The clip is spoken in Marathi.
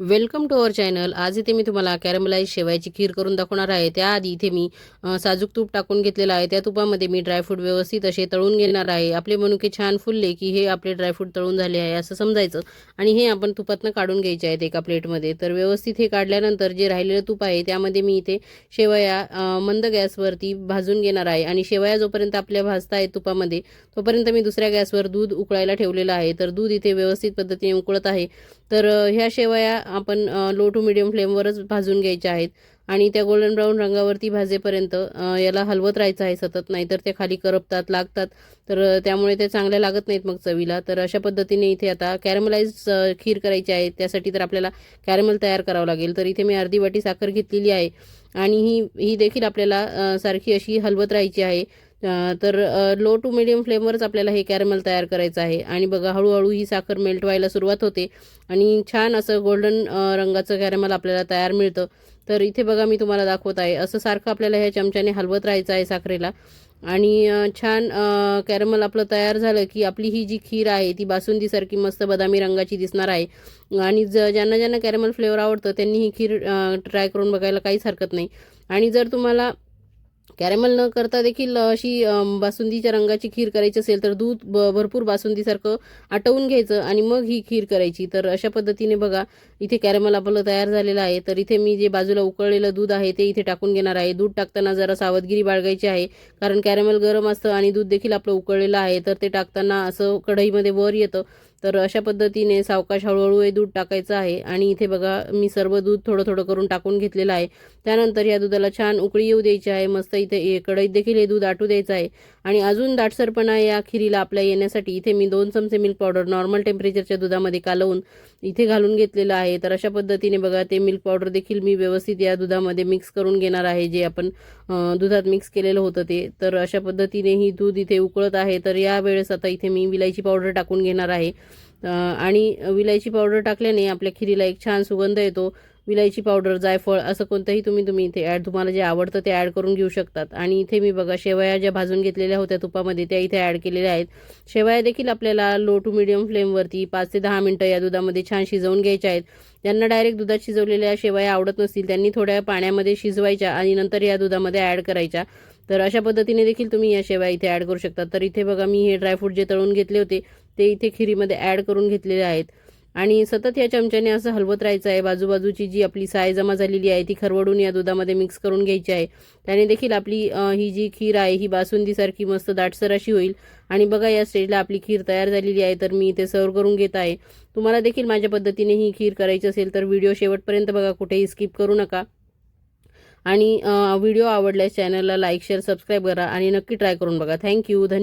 वेलकम टू अवर चॅनल आज इथे मी तुम्हाला कॅरमलाईज शेवायची खीर करून दाखवणार आहे. त्याआधी इथे मी साजूक तूप टाकून घेतलेलं आहे. त्या तुपामध्ये मी ड्रायफ्रूट व्यवस्थित असे तळून घेणार आहे. आपले मनुके छान फुलले की हे आपले ड्रायफ्रूट तळून झाले आहे असं समजायचं. आणि हे आपण तुपातनं काढून घ्यायचे आहेत एका प्लेटमध्ये. तर व्यवस्थित हे काढल्यानंतर जे राहिलेलं तूप आहे त्यामध्ये मी इथे शेवया मंद गॅसवरती भाजून घेणार आहे. आणि शेवया जोपर्यंत आपल्या भाजता आहेत तुपामध्ये तोपर्यंत मी दुसऱ्या गॅसवर दूध उकळायला ठेवलेलं आहे. तर दूध इथे व्यवस्थित पद्धतीने उकळत आहे. तर ह्या शेवया आपण लो टू मिडियम फ्लेमवरच भाजून घ्यायच्या आहेत. आणि त्या गोल्डन ब्राऊन रंगावरती भाजेपर्यंत याला हलवत राहायचं आहे सतत. नाहीतर ते खाली करपतात लागतात. तर त्यामुळे ते चांगल्या लागत नाहीत मग चवीला. तर अशा पद्धतीने इथे आता कॅरमलाइज खीर करायची आहे. त्यासाठी तर आपल्याला कॅरमल तयार करावं लागेल. तर इथे मी अर्धी वाटी साखर घेतलेली आहे. आणि ही ही देखील आपल्याला सारखी अशी हलवत राहायची आहे. तर लो टू मिडियम फ्लेमवरच आपल्याला हे कॅरमल तयार करायचं आहे. आणि बघा हळूहळू ही साखर मेल्ट व्हायला सुरुवात होते. आणि छान असं गोल्डन रंगाचं कॅरमल आपल्याला तयार मिळतं. तर इथे बघा मी तुम्हाला दाखवत आहे. असं सारखं आपल्याला ह्या चमच्याने हलवत राहायचं आहे साखरेला. आणि छान कॅरमल आपलं तयार झालं की आपली ही जी खीर आहे ती बासुंदीसारखी मस्त बदामी रंगाची दिसणार आहे. आणि ज ज्यांना ज्यांना कॅरमल फ्लेवर आवडतं त्यांनी ही खीर ट्राय करून बघायला काहीच हरकत नाही. आणि जर तुम्हाला कॅरेमल न करता देखील अशी बासुंदीच्या रंगाची खीर करायची असेल तर दूध ब भरपूर बासुंदीसारखं आटवून घ्यायचं आणि मग ही खीर करायची. तर अशा पद्धतीने बघा इथे कॅरेमल आपलं तयार झालेलं आहे. तर इथे मी जे बाजूला उकळलेलं दूध आहे ते इथे टाकून घेणार आहे. दूध टाकताना जरा सावधगिरी बाळगायची आहे कारण कॅरेमल गरम असतं आणि दूध देखील आपलं उकळलेलं आहे. तर ते टाकताना असं कढईमध्ये वर येतं. तर अशा पद्धतीने सावकाश हळूहळू हे दूध टाकायचं आहे. आणि इथे बघा मी सर्व दूध थोडं थोडं करून टाकून घेतलेलं आहे. त्यानंतर या दुधाला छान उकळी येऊ द्यायची आहे. मस्त इथे हे कढईत देखील हे दूध आटू द्यायचं आहे. आणि अजून दाटसरपणा या खिरीला आपल्या येण्यासाठी इथे मी दोन चमचे मिल्क पावडर नॉर्मल टेम्परेचरच्या दुधामध्ये कालवून इथे घालून घेतलेलं आहे. तर अशा पद्धतीने बघा ते मिल्क पावडर देखील मी व्यवस्थित या दुधामध्ये मिक्स करून घेणार आहे. जे आपण दुधात मिक्स केलेलं होतं ते. तर अशा पद्धतीने ही दूध इथे उकळत आहे. तर या वेळेस आता इथे मी विलायची पावडर टाकून घेणार आहे. आणि विलायची पावडर टाकल्याने आपल्या खिरीला एक छान सुगंध येतो. विलायची पावडर जायफळ असं कोणतंही तुम्ही तुम्ही इथे ॲड तुम्हाला जे आवडतं ते ॲड करून घेऊ शकतात. आणि इथे मी बघा शेवया ज्या भाजून घेतलेल्या होत्या तुपामध्ये त्या इथे ॲड केलेल्या आहेत. शेवया देखील आपल्याला लो टू मिडियम फ्लेमवरती पाच ते दहा मिनटं या दुधामध्ये छान शिजवून घ्यायच्या आहेत. ज्यांना डायरेक्ट दुधात शिजवलेल्या शेवया आवडत नसतील त्यांनी थोड्या पाण्यामध्ये शिजवायच्या आणि नंतर या दुधामध्ये ॲड करायच्या. तर अशा पद्धतीने देखील तुम्ही या शेवया इथे ॲड करू शकता. तर इथे बघा मी हे ड्रायफ्रूट जे तळून घेतले होते ते इथे खिरीमध्ये ॲड करून घेतलेले आहेत. आणि सतत या चमच्याने असं हलवत राहायचं आहे. बाजूबाजूची जी आपली साय जमा झालेली आहे ती खरवडून या दुधामध्ये मिक्स करून घ्यायची आहे. त्याने देखील आपली ही जी खीर आहे ही बासुंदीसारखी मस्त दाटसर अशी होईल. आणि बघा या स्टेजला आपली खीर तयार झालेली आहे तर मी इथे सर्व करून घेत आहे. तुम्हाला देखील माझ्या पद्धतीने ही खीर करायची असेल तर व्हिडिओ शेवटपर्यंत बघा कुठेही स्किप करू नका. आणि व्हिडिओ आवडल्यास चॅनलला लाईक शेअर सबस्क्राईब करा. आणि नक्की ट्राय करून बघा. थँक्यू धन्यवाद